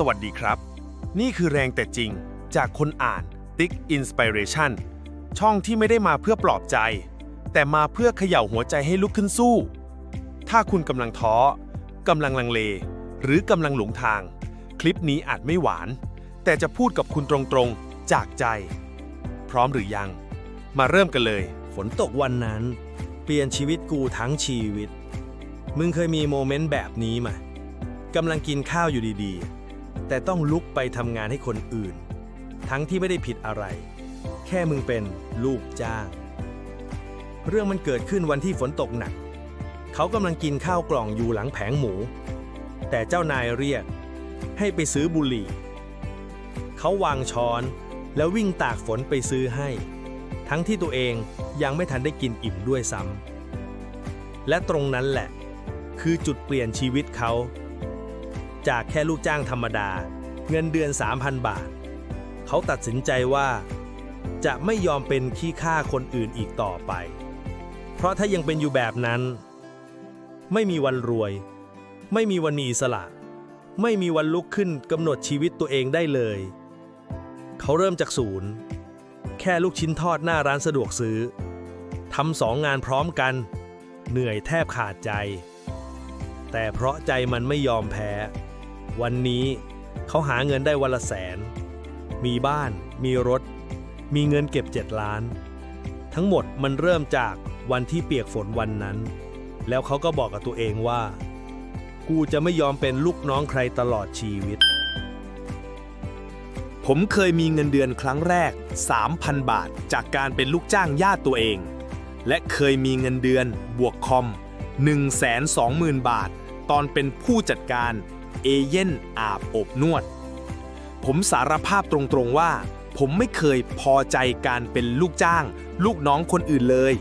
สวัสดีครับ นี่คือแรงแต่จริงจากคนอ่าน Tick Inspiration ช่องที่ไม่ได้มาเพื่อปลอบใจ แต่มาเพื่อเขย่าหัวใจให้ลุกขึ้นสู้ ถ้าคุณกำลังท้อกำลังลังเล หรือกำลังหลงทาง คลิปนี้อาจไม่หวาน แต่จะพูดกับคุณตรงๆ จากใจ พร้อมหรือยัง มาเริ่มกันเลย ฝนตกวันนั้น เปลี่ยนชีวิตกูทั้งชีวิต มึงเคยมีโมเมนต์แบบนี้ไหมกำลังกินข้าวอยู่ดีๆ แต่ต้องลุกไปทำงานให้คนอื่น ทั้งที่ไม่ได้ผิดอะไร แค่มึงเป็นลูกจ้าง เรื่องมันเกิดขึ้นวันที่ฝนตกหนัก เขากำลังกินข้าวกล่องอยู่หลังแผงหมู แต่เจ้านายเรียก ให้ไปซื้อบุหรี่ เขาวางช้อนแล้ววิ่งตากฝนไปซื้อให้ ทั้งที่ตัวเองยังไม่ทันได้กินอิ่มด้วยซ้ำและตรงนั้นแหละ คือจุดเปลี่ยนชีวิตเขา จากแค่ลูกจ้างธรรมดา เงินเดือน 3,000 บาท เขาตัดสินใจว่า จะไม่ยอมเป็นขี้ข้าคนอื่นอีกต่อไป เพราะถ้ายังเป็นอยู่แบบนั้น ไม่มีวันรวย ไม่มีวันมีอิสระ ไม่มีวันลุกขึ้นกำหนดชีวิตตัวเองได้เลย เขาเริ่มจากศูนย์ แค่ลูกชิ้นทอดหน้าร้านสะดวกซื้อทำสองงานพร้อมกัน เหนื่อยแทบขาดใจแต่เพราะใจมันไม่ยอมแพ้ วันนี้เขาหาเงินได้วันละแสน มีบ้าน มีรถ มีเงินเก็บเจ็ดล้าน ทั้งหมดมันเริ่มจากวันที่เปียกฝนวันนั้น แล้วเขาก็บอกกับตัวเองว่า กูจะไม่ยอมเป็นลูกน้องใครตลอดชีวิต ผมเคยมีเงินเดือนครั้งแรก 3,000 บาทจากการเป็นลูกจ้างญาติตัวเอง และเคยมีเงินเดือนบวกคอม 120,000 บาท ตอนเป็นผู้จัดการ เอเย่นอาบอบนวด ผมสารภาพตรงๆว่า ผมไม่เคยพอใจการเป็นลูกจ้าง ลูกน้องคนอื่นเลย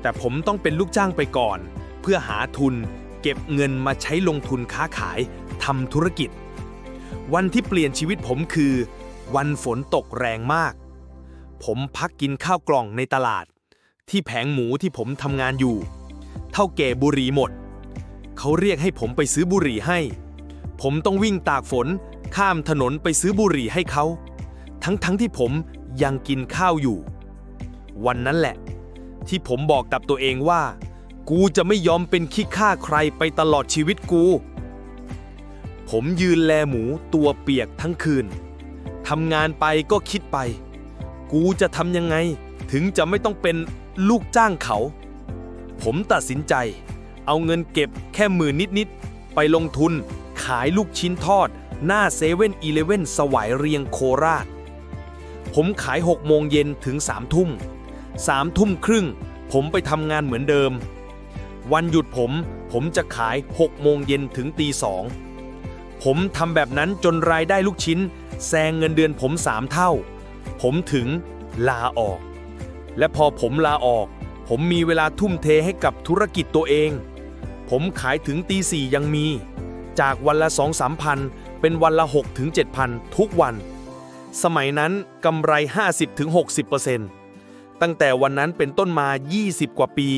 แต่ผมต้องเป็นลูกจ้างไปก่อน เพื่อหาทุน เก็บเงินมาใช้ลงทุนค้าขายทำธุรกิจ วันที่เปลี่ยนชีวิตผมคือ วันฝนตกแรงมาก ผมพักกินข้าวกล่องในตลาด ที่แผงหมูที่ผมทำงานอยู่ เท่าแก่บุหรี่หมด เขาเรียกให้ผมไปซื้อบุหรี่ให้ ผมต้องวิ่งตากฝน ข้ามถนนไปซื้อบุหรี่ให้เขา ทั้งๆทที่ผมยังกินข้าวอยู่ วันนั้นแหละ ที่ผมบอกกับตัวเองว่า กูจะไม่ยอมเป็นขี้ข้าใครไปตลอดชีวิตกู ผมยืนแลหมูตัวเปียกทั้งคืนทำงานไปก็คิดไป กูจะทำยังไง ถึงจะไม่ต้องเป็นลูกจ้างเขา ผมตัดสินใจ เอาเงินเก็บแค่หมื่นนิด ๆ ไปลงทุน ขายลูกชิ้นทอด หน้าเซเว่นอีเลเว่นสวายเรียงโคราช ผมขาย 6 โมงเย็นถึง 3 ทุ่ม 3 ทุ่มครึ่ง ผมไปทำงานเหมือนเดิม วันหยุดผม ผมจะขาย 6 โมงเย็นถึงตีสองผมทำแบบนั้นจนรายได้ลูกชิ้นแซงเงินเดือนผมสามเท่า ผมถึงลาออก และพอผมลาออก ผมมีเวลาทุ่มเทให้กับธุรกิจตัวเอง ผมขายถึงตีสี่ยังมี จากวันละสองสามพัน เป็นวันละ6ถึง7,000 ทุกวัน สมัยนั้นกำไร 50ถึง60%ตั้งแต่วันนั้นเป็นต้นมา 20 กว่าปี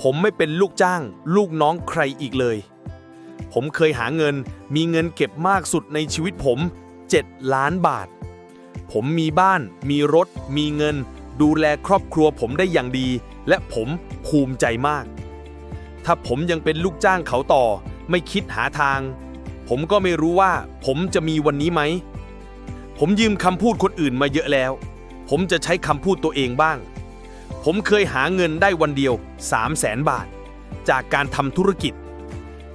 ผมไม่เป็นลูกจ้าง ลูกน้องใครอีกเลย ผมเคยหาเงินมีเงินเก็บมากสุดในชีวิตผม 7 ล้านบาท ผมมีบ้าน มีรถ มีเงิน ดูแลครอบครัวผมได้อย่างดี และผมภูมิใจมาก ถ้าผมยังเป็นลูกจ้างเขาต่อ ไม่คิดหาทาง ผมก็ไม่รู้ว่าผมจะมีวันนี้ไหม ผมยืมคำพูดคนอื่นมาเยอะแล้ว ผมจะใช้คำพูดตัวเองบ้าง ผมเคยหาเงินได้วันเดียว 3 0 0แสนบาท จากการทำธุรกิจ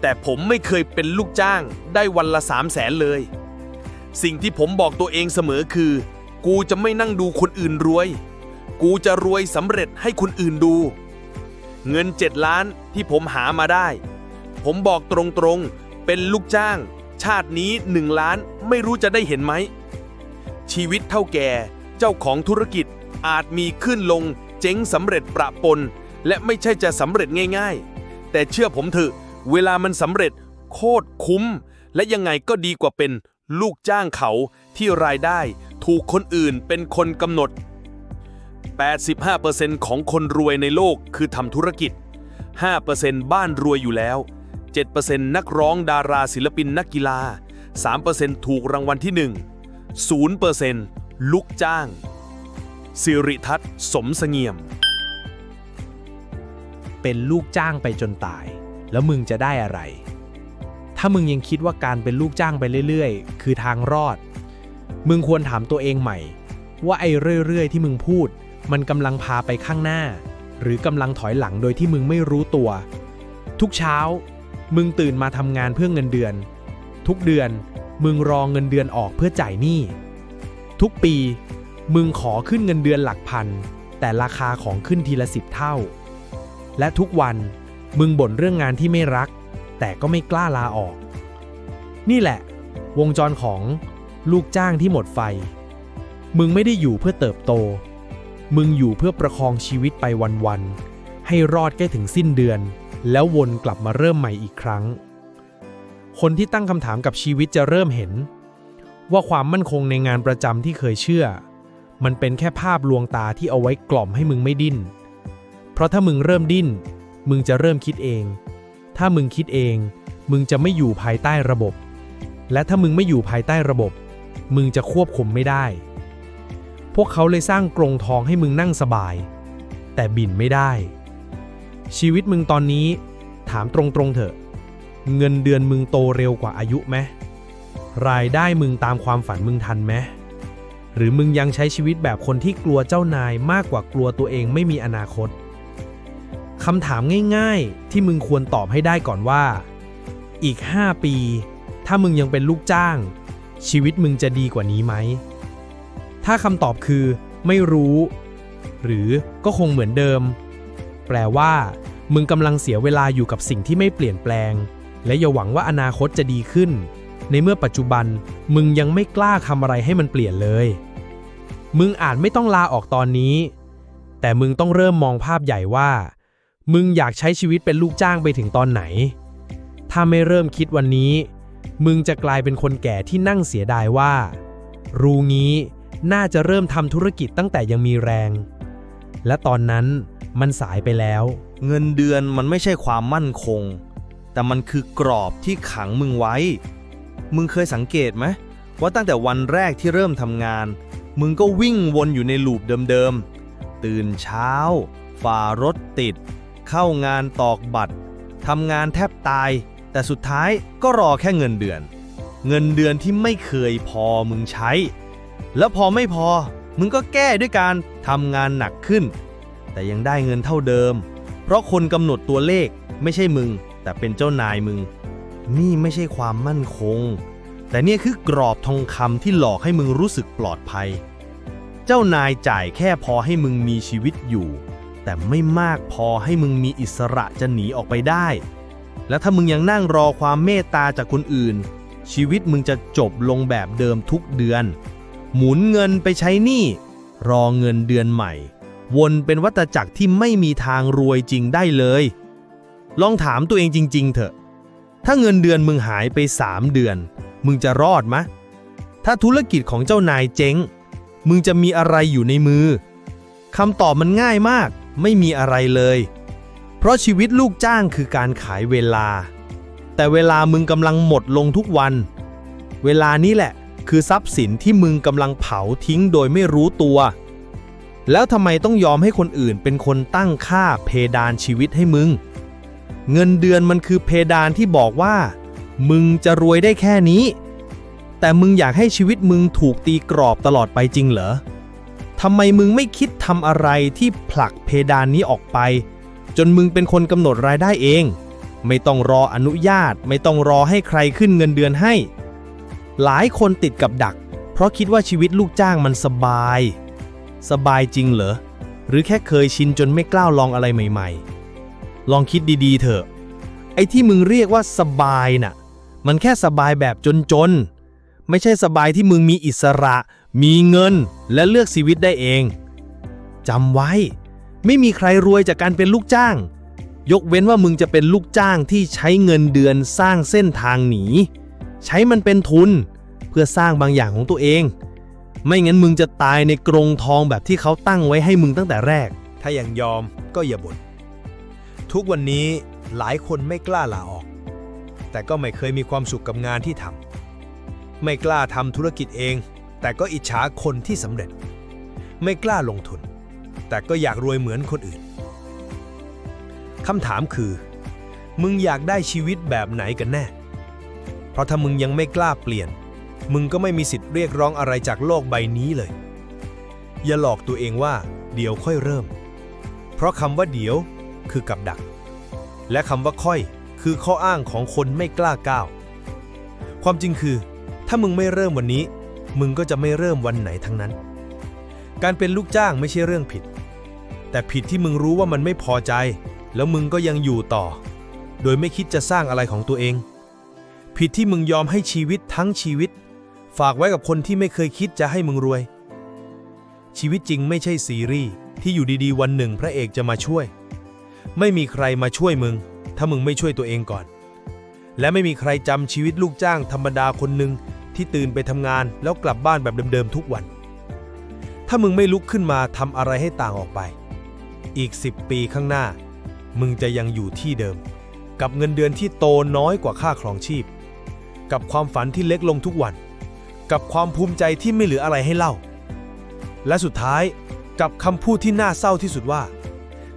แต่ผมไม่เคยเป็นลูกจ้างได้วันละ 3 0 0แสนเลย สิ่งที่ผมบอกตัวเองเสมอคือ กูจะไม่นั่งดูคนอื่นรวย กูจะรวยสำเร็จให้คนอื่นดู เงิน 7 ล้านที่ผมหามาได้ ผมบอกตรงๆ เป็นลูกจ้าง ชาตินี้1ล้านไม่รู้จะได้เห็นไหม ชีวิตเท่าแก่ เจ้าของธุรกิจอาจมีขึ้นลง เจ๊งสำเร็จประปน และไม่ใช่จะสำเร็จง่ายๆ แต่เชื่อผมเถอะ เวลามันสำเร็จโคตรคุ้ม และยังไงก็ดีกว่าเป็นลูกจ้างเขาที่รายได้ถูกคนอื่นเป็นคนกำหนด 85%ของคนรวยในโลกคือทำธุรกิจ 5%บ้านรวยอยู่แล้ว 7%นักร้องดาราศิลปินนักกีฬา 3%ถูกรางวัลที่ 1 0%ลูกจ้าง สิริทัศน์สมเสงี่ยม เป็นลูกจ้างไปจนตาย แล้วมึงจะได้อะไร ถ้ามึงยังคิดว่าการเป็นลูกจ้างไปเรื่อยๆ คือทางรอด มึงควรถามตัวเองใหม่ ว่าไอ้เรื่อยๆ ที่มึงพูด มันกำลังพาไปข้างหน้า หรือกำลังถอยหลังโดยที่มึงไม่รู้ตัวทุกเช้า มึงตื่นมาทำงานเพื่อเงินเดือน ทุกเดือนมึงรอเงินเดือนออกเพื่อจ่ายหนี้ ทุกปี มึงขอขึ้นเงินเดือนหลักพัน แต่ราคาของขึ้นทีละสิบเท่า และทุกวันมึงบ่นเรื่องงานที่ไม่รัก แต่ก็ไม่กล้าลาออก นี่แหละ วงจรของลูกจ้างที่หมดไฟ มึงไม่ได้อยู่เพื่อเติบโต มึงอยู่เพื่อประคองชีวิตไปวันๆ ให้รอดแค่ถึงสิ้นเดือน แล้ววนกลับมาเริ่มใหม่อีกครั้ง คนที่ตั้งคำถามกับชีวิตจะเริ่มเห็น ว่าความมั่นคงในงานประจำที่เคยเชื่อ มันเป็นแค่ภาพลวงตาที่เอาไว้กล่อมให้มึงไม่ดิ้น เพราะถ้ามึงเริ่มดิ้น มึงจะเริ่มคิดเอง ถ้ามึงคิดเอง มึงจะไม่อยู่ภายใต้ระบบ และถ้ามึงไม่อยู่ภายใต้ระบบ มึงจะควบคุมไม่ได้ พวกเขาเลยสร้างกรงทองให้มึงนั่งสบาย แต่บินไม่ได้ ชีวิตมึงตอนนี้ถามตรงๆเถอะ เงินเดือนมึงโตเร็วกว่าอายุไหมรายได้มึงตามความฝันมึงทันไหมหรือมึงยังใช้ชีวิตแบบคนที่กลัวเจ้านายมากกว่ากลัวตัวเองไม่มีอนาคตคำถามง่ายๆ ที่มึงควรตอบให้ได้ก่อนว่า อีก 5 ปี ถ้ามึงยังเป็นลูกจ้าง ชีวิตมึงจะดีกว่านี้ไหม ถ้าคำตอบคือ ไม่รู้ หรือก็คงเหมือนเดิม แปลว่า มึงกำลังเสียเวลาอยู่กับสิ่งที่ไม่เปลี่ยนแปลง และอย่าหวังว่าอนาคตจะดีขึ้น ในเมื่อปัจจุบัน มึงยังไม่กล้าทำอะไรให้มันเปลี่ยนเลย มึงอาจไม่ต้องลาออกตอนนี้ แต่มึงต้องเริ่มมองภาพใหญ่ว่า มึงอยากใช้ชีวิตเป็นลูกจ้างไปถึงตอนไหน ถ้าไม่เริ่มคิดวันนี้ มึงจะกลายเป็นคนแก่ที่นั่งเสียดายว่า รู้งี้น่าจะเริ่มทำธุรกิจตั้งแต่ยังมีแรง และตอนนั้น มันสายไปแล้ว เงินเดือนมันไม่ใช่ความมั่นคง แต่มันคือกรอบที่ขังมึงไว้ มึงเคยสังเกตไหมว่าตั้งแต่วันแรกที่เริ่มทำงาน มึงก็วิ่งวนอยู่ในลูปเดิมๆ ตื่นเช้า ฝ่ารถติด เข้างานตอกบัตรทำงานแทบตาย แต่สุดท้ายก็รอแค่เงินเดือน เงินเดือนที่ไม่เคยพอมึงใช้ แล้วพอไม่พอ มึงก็แก้ด้วยการทำงานหนักขึ้น แต่ยังได้เงินเท่าเดิม เพราะคนกำหนดตัวเลขไม่ใช่มึง แต่เป็นเจ้านายมึง นี่ไม่ใช่ความมั่นคง แต่เนี่ยคือกรอบทองคำที่หลอกให้มึงรู้สึกปลอดภัย เจ้านายจ่ายแค่พอให้มึงมีชีวิตอยู่ แต่ไม่มากพอให้มึงมีอิสระจะหนีออกไปได้ แล้วถ้ามึงยังนั่งรอความเมตตาจากคนอื่น ชีวิตมึงจะจบลงแบบเดิมทุกเดือน หมุนเงินไปใช้หนี้รอเงินเดือนใหม่ วนเป็นวัฏจักรที่ไม่มีทางรวยจริงได้เลย ลองถามตัวเองจริง ๆ เถอะ ถ้าเงินเดือนมึงหายไป 3 เดือน มึงจะรอดมะ ถ้าธุรกิจของเจ้านายเจ๊ง มึงจะมีอะไรอยู่ในมือคำตอบมันง่ายมาก ไม่มีอะไรเลย เพราะชีวิตลูกจ้างคือการขายเวลา แต่เวลามึงกำลังหมดลงทุกวัน เวลานี้แหละ คือทรัพย์สินที่มึงกำลังเผาทิ้งโดยไม่รู้ตัว แล้วทำไมต้องยอมให้คนอื่นเป็นคนตั้งค่าเพดานชีวิตให้มึง เงินเดือนมันคือเพดานที่บอกว่า มึงจะรวยได้แค่นี้ แต่มึงอยากให้ชีวิตมึงถูกตีกรอบตลอดไปจริงเหรอทำไมมึงไม่คิดทำอะไรที่ผลักเพดานนี้ออกไป จนมึงเป็นคนกำหนดรายได้เอง ไม่ต้องรออนุญาต ไม่ต้องรอให้ใครขึ้นเงินเดือนให้ หลายคนติดกับดัก เพราะคิดว่าชีวิตลูกจ้างมันสบาย สบายจริงเหรอ หรือแค่เคยชินจนไม่กล้าลองอะไรใหม่ๆ ลองคิดดีๆ เถอะ ไอ้ที่มึงเรียกว่าสบายน่ะ มันแค่สบายแบบจนๆ ไม่ใช่สบายที่มึงมีอิสระ มีเงิน และเลือกชีวิตได้เอง จำไว้ ไม่มีใครรวยจากการเป็นลูกจ้าง ยกเว้นว่ามึงจะเป็นลูกจ้างที่ใช้เงินเดือนสร้างเส้นทางหนี ใช้มันเป็นทุน เพื่อสร้างบางอย่างของตัวเอง ไม่งั้นมึงจะตายในกรงทองแบบที่เขาตั้งไว้ให้มึงตั้งแต่แรก ถ้ายังยอมก็อย่าบ่นทุกวันนี้หลายคนไม่กล้าลาออก แต่ก็ไม่เคยมีความสุขกับงานที่ทำไม่กล้าทำธุรกิจเอง แต่ก็อิจฉาคนที่สำเร็จ ไม่กล้าลงทุน แต่ก็อยากรวยเหมือนคนอื่นคำถามคือ มึงอยากได้ชีวิตแบบไหนกันแน่ เพราะถ้ามึงยังไม่กล้าเปลี่ยน มึงก็ไม่มีสิทธิ์เรียกร้องอะไรจากโลกใบนี้เลย อย่าหลอกตัวเองว่า เดี๋ยวค่อยเริ่ม เพราะคำว่าเดี๋ยวคือกับดัก และคำว่าค่อยคือข้ออ้างของคนไม่กล้าก้าว ความจริงคือ ถ้ามึงไม่เริ่มวันนี้ มึงก็จะไม่เริ่มวันไหนทั้งนั้น การเป็นลูกจ้างไม่ใช่เรื่องผิด แต่ผิดที่มึงรู้ว่ามันไม่พอใจ แล้วมึงก็ยังอยู่ต่อ โดยไม่คิดจะสร้างอะไรของตัวเอง ผิดที่มึงยอมให้ชีวิตทั้งชีวิต ฝากไว้กับคนที่ไม่เคยคิดจะให้มึงรวย ชีวิตจริงไม่ใช่ซีรีส์ที่อยู่ดีๆ วันหนึ่งพระเอกจะมาช่วย ไม่มีใครมาช่วยมึง ถ้ามึงไม่ช่วยตัวเองก่อน และไม่มีใครจำชีวิตลูกจ้างธรรมดาคนหนึ่งที่ตื่นไปทำงานแล้วกลับบ้านแบบเดิมๆทุกวัน ถ้ามึงไม่ลุกขึ้นมาทำอะไรให้ต่างออกไป อีก 10 ปีข้างหน้า มึงจะยังอยู่ที่เดิม กับเงินเดือนที่โตน้อยกว่าค่าครองชีพ กับความฝันที่เล็กลงทุกวัน กับความภูมิใจที่ไม่เหลืออะไรให้เล่า และสุดท้ายกับคำพูดที่น่าเศร้าที่สุดว่า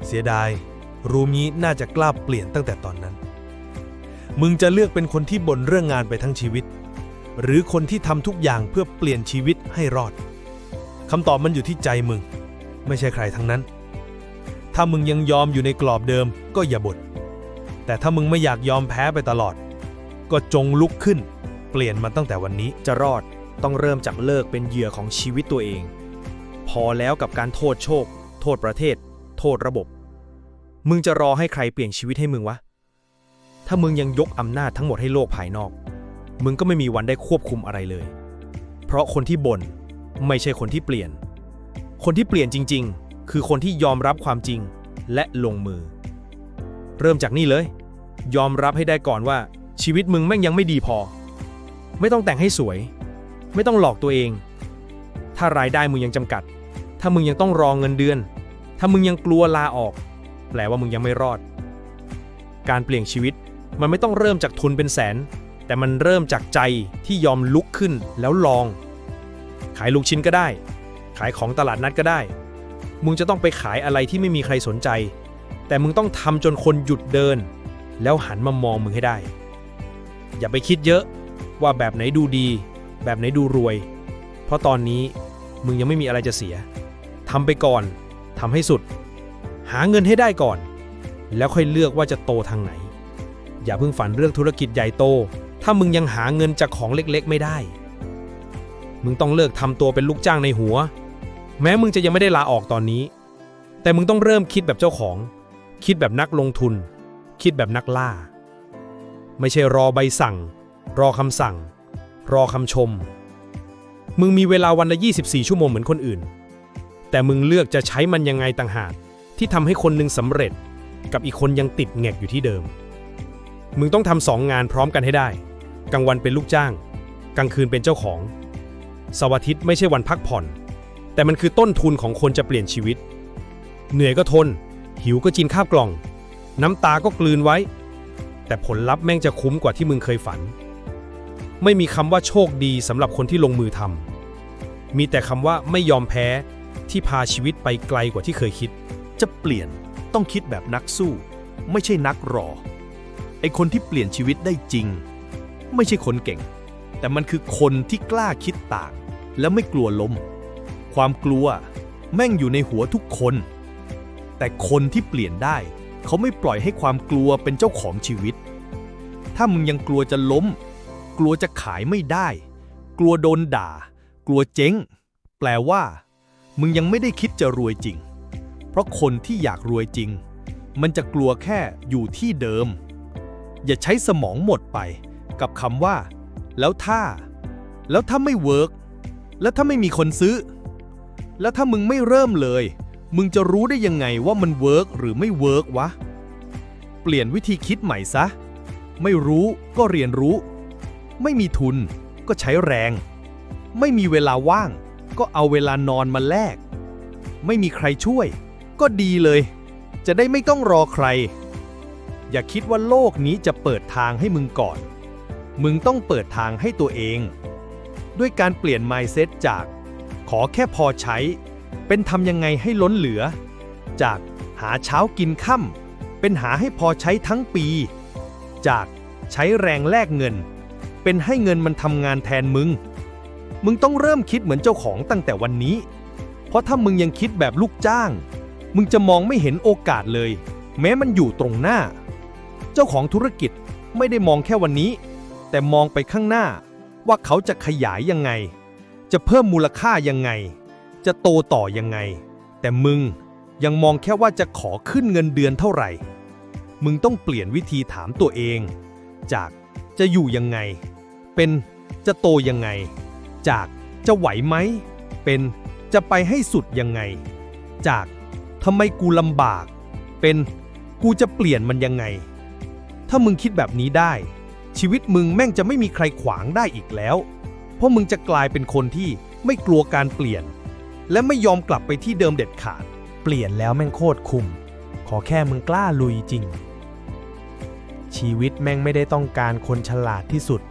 เสียดาย รู้งี้น่าจะกล้าเปลี่ยนตั้งแต่ตอนนั้น มึงจะเลือกเป็นคนที่บ่นเรื่องงานไปทั้งชีวิต หรือคนที่ทำทุกอย่างเพื่อเปลี่ยนชีวิตให้รอดคำตอบมันอยู่ที่ใจมึง ไม่ใช่ใครทั้งนั้น ถ้ามึงยังยอมอยู่ในกรอบเดิมก็อย่าบ่นแต่ถ้ามึงไม่อยากยอมแพ้ไปตลอด ก็จงลุกขึ้น เปลี่ยนมันตั้งแต่วันนี้จะรอด ต้องเริ่มจากเลิกเป็นเหยื่อของชีวิตตัวเอง พอแล้วกับการโทษโชค โทษประเทศ โทษระบบ มึงจะรอให้ใครเปลี่ยนชีวิตให้มึงวะ ถ้ามึงยังยกอำนาจทั้งหมดให้โลกภายนอก มึงก็ไม่มีวันได้ควบคุมอะไรเลย เพราะคนที่บ่นไม่ใช่คนที่เปลี่ยน คนที่เปลี่ยนจริง ๆ คือคนที่ยอมรับความจริงและลงมือ เริ่มจากนี่เลย ยอมรับให้ได้ก่อนว่าชีวิตมึงแม่งยังไม่ดีพอ ไม่ต้องแต่งให้สวย ไม่ต้องหลอกตัวเอง ถ้ารายได้มึงยังจำกัด ถ้ามึงยังต้องรองเงินเดือน ถ้ามึงยังกลัวลาออก แปลว่ามึงยังไม่รอด การเปลี่ยนชีวิตมันไม่ต้องเริ่มจากทุนเป็นแสน แต่มันเริ่มจากใจที่ยอมลุกขึ้นแล้วลอง ขายลูกชิ้นก็ได้ ขายของตลาดนัดก็ได้ มึงจะต้องไปขายอะไรที่ไม่มีใครสนใจ แต่มึงต้องทำจนคนหยุดเดิน แล้วหันมามองมึงให้ได้ อย่าไปคิดเยอะว่าแบบไหนดูดี แบบไหนดูรวย เพราะตอนนี้มึงยังไม่มีอะไรจะเสียทำไปก่อนทำให้สุด หาเงินให้ได้ก่อน แล้วค่อยเลือกว่าจะโตทางไหน อย่าเพิ่งฝันเรื่องธุรกิจใหญ่โต ถ้ามึงยังหาเงินจากของเล็กๆ ไม่ได้ มึงต้องเลิกทำตัวเป็นลูกจ้างในหัว แม้มึงจะยังไม่ได้ลาออกตอนนี้ แต่มึงต้องเริ่มคิดแบบเจ้าของ คิดแบบนักลงทุน คิดแบบนักล่า ไม่ใช่รอใบสั่ง รอคำสั่ง รอคำชม มึงมีเวลาวันละ 24 ชั่วโมงเหมือนคนอื่น แต่มึงเลือกจะใช้มันยังไงต่างหาก ที่ทำให้คนหนึ่งสำเร็จ กับอีกคนยังติดแงกอยู่ที่เดิม มึงต้องทำสองงานพร้อมกันให้ได้ กลางวันเป็นลูกจ้าง กลางคืนเป็นเจ้าของสาร์อาทิตย์ไม่ใช่วันพักผ่อน แต่มันคือต้นทุนของคนจะเปลี่ยนชีวิต เหนื่อยก็ทน หิวก็กินข้าวกล่อง น้ำตาก็กลืนไว้ แต่ผลลัพธ์แม่งจะคุ้มกว่าที่มึงเคยฝัน ไม่มีคำว่าโชคดีสำหรับคนที่ลงมือทำมีแต่คำว่าไม่ยอมแพ้ที่พาชีวิตไปไกลกว่าที่เคยคิด จะเปลี่ยนต้องคิดแบบนักสู้ ไม่ใช่นักรอ ไอคนที่เปลี่ยนชีวิตได้จริง ไม่ใช่คนเก่ง แต่มันคือคนที่กล้าคิดต่าง และไม่กลัวล้ม ความกลัวแม่งอยู่ในหัวทุกคน แต่คนที่เปลี่ยนได้ เขาไม่ปล่อยให้ความกลัวเป็นเจ้าของชีวิต ถ้ามึงยังกลัวจะล้ม กลัวจะขายไม่ได้ กลัวโดนด่า กลัวเจ๊ง แปลว่า มึงยังไม่ได้คิดจะรวยจริง เพราะคนที่อยากรวยจริง มันจะกลัวแค่อยู่ที่เดิม อย่าใช้สมองหมดไป กับคำว่า แล้วถ้า แล้วถ้าไม่เวิร์กแล้วถ้าไม่มีคนซื้อ แล้วถ้ามึงไม่เริ่มเลย มึงจะรู้ได้ยังไงว่ามันเวิร์กหรือไม่เวิร์กวะ เปลี่ยนวิธีคิดใหม่ซะ ไม่รู้ก็เรียนรู้ ไม่มีทุน ก็ใช้แรง ไม่มีเวลาว่าง ก็เอาเวลานอนมาแลก ไม่มีใครช่วย ก็ดีเลย จะได้ไม่ต้องรอใคร อย่าคิดว่าโลกนี้จะเปิดทางให้มึงก่อน มึงต้องเปิดทางให้ตัวเอง ด้วยการเปลี่ยน mindset จาก ขอแค่พอใช้ เป็นทำยังไงให้ล้นเหลือ จากหาเช้ากินค่ำเป็นหาให้พอใช้ทั้งปี จากใช้แรงแลกเงิน เป็นให้เงินมันทำงานแทนมึง มึงต้องเริ่มคิดเหมือนเจ้าของตั้งแต่วันนี้ เพราะถ้ามึงยังคิดแบบลูกจ้าง มึงจะมองไม่เห็นโอกาสเลย แม้มันอยู่ตรงหน้า เจ้าของธุรกิจไม่ได้มองแค่วันนี้ แต่มองไปข้างหน้า ว่าเขาจะขยายยังไง จะเพิ่มมูลค่ายังไง จะโตต่อยังไง แต่มึงยังมองแค่ว่าจะขอขึ้นเงินเดือนเท่าไหร่ มึงต้องเปลี่ยนวิธีถามตัวเอง จากจะอยู่ยังไง เป็นจะโตยังไง จากจะไหวไหม เป็นจะไปให้สุดยังไง จากทำไมกูลำบาก เป็นกูจะเปลี่ยนมันยังไง ถ้ามึงคิดแบบนี้ได้ ชีวิตมึงแม่งจะไม่มีใครขวางได้อีกแล้ว เพราะมึงจะกลายเป็นคนที่ไม่กลัวการเปลี่ยน และไม่ยอมกลับไปที่เดิมเด็ดขาด เปลี่ยนแล้วแม่งโคตรคุ้มขอแค่มึงกล้าลุยจริง ชีวิตแม่งไม่ได้ต้องการคนฉลาดที่สุด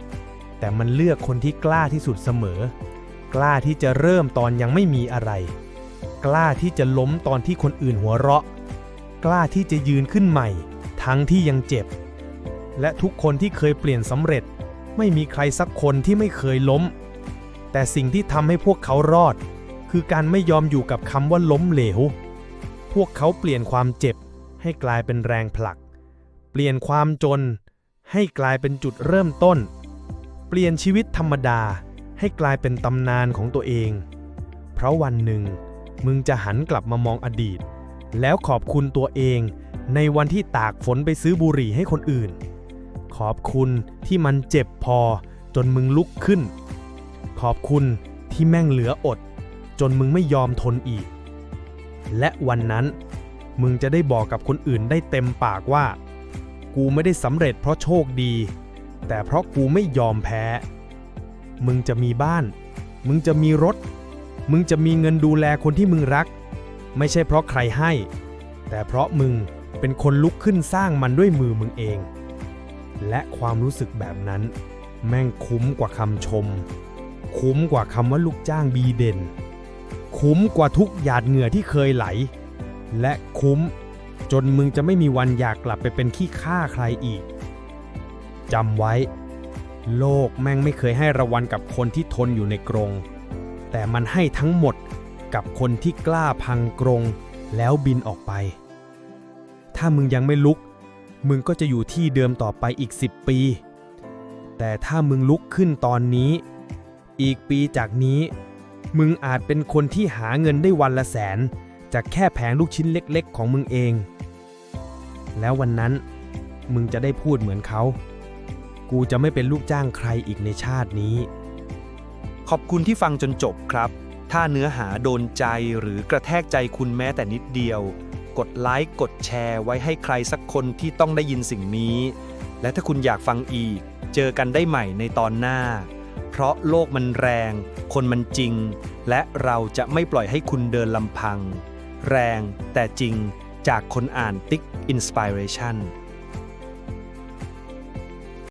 แต่มันเลือกคนที่กล้าที่สุดเสมอ กล้าที่จะเริ่มตอนยังไม่มีอะไร กล้าที่จะล้มตอนที่คนอื่นหัวเราะ กล้าที่จะยืนขึ้นใหม่ ทั้งที่ยังเจ็บ และทุกคนที่เคยเปลี่ยนสำเร็จ ไม่มีใครสักคนที่ไม่เคยล้ม แต่สิ่งที่ทำให้พวกเขารอด คือการไม่ยอมอยู่กับคำว่าล้มเหลว พวกเขาเปลี่ยนความเจ็บให้กลายเป็นแรงผลัก เปลี่ยนความจน ให้กลายเป็นจุดเริ่มต้น เปลี่ยนชีวิตธรรมดาให้กลายเป็นตำนานของตัวเอง เพราะวันหนึ่ง มึงจะหันกลับมามองอดีต แล้วขอบคุณตัวเองในวันที่ตากฝนไปซื้อบุหรี่ให้คนอื่น ขอบคุณที่มันเจ็บพอจนมึงลุกขึ้น ขอบคุณที่แม่งเหลืออด จนมึงไม่ยอมทนอีก และวันนั้น มึงจะได้บอกกับคนอื่นได้เต็มปากว่า กูไม่ได้สำเร็จเพราะโชคดี แต่เพราะกูไม่ยอมแพ้ มึงจะมีบ้าน มึงจะมีรถ มึงจะมีเงินดูแลคนที่มึงรัก ไม่ใช่เพราะใครให้ แต่เพราะมึงเป็นคนลุกขึ้นสร้างมันด้วยมือมึงเอง และความรู้สึกแบบนั้น แม่งคุ้มกว่าคำชม คุ้มกว่าคำว่าลูกจ้างดีเด่น คุ้มกว่าทุกหยาดเหงื่อที่เคยไหล และคุ้มจนมึงจะไม่มีวันอยากกลับไปเป็นขี้ข้าใครอีก จำไว้ โลกแม่งไม่เคยให้รางวัลกับคนที่ทนอยู่ในกรง แต่มันให้ทั้งหมดกับคนที่กล้าพังกรงแล้วบินออกไป ถ้ามึงยังไม่ลุก มึงก็จะอยู่ที่เดิมต่อไปอีก 10 ปี แต่ถ้ามึงลุกขึ้นตอนนี้ อีกปีจากนี้ มึงอาจเป็นคนที่หาเงินได้วันละแสน จากแค่แผงลูกชิ้นเล็ก ๆ ของมึงเอง แล้ววันนั้นมึงจะได้พูดเหมือนเขา กูจะไม่เป็นลูกจ้างใครอีกในชาตินี้ ขอบคุณที่ฟังจนจบครับ ถ้าเนื้อหาโดนใจหรือกระแทกใจคุณแม้แต่นิดเดียว กดไลค์กดแชร์ไว้ให้ใครสักคนที่ต้องได้ยินสิ่งนี้ และถ้าคุณอยากฟังอีก เจอกันได้ใหม่ในตอนหน้า เพราะโลกมันแรง คนมันจริง และเราจะไม่ปล่อยให้คุณเดินลำพัง แรงแต่จริงจากคนอ่านติ๊กอินสปิเรชัน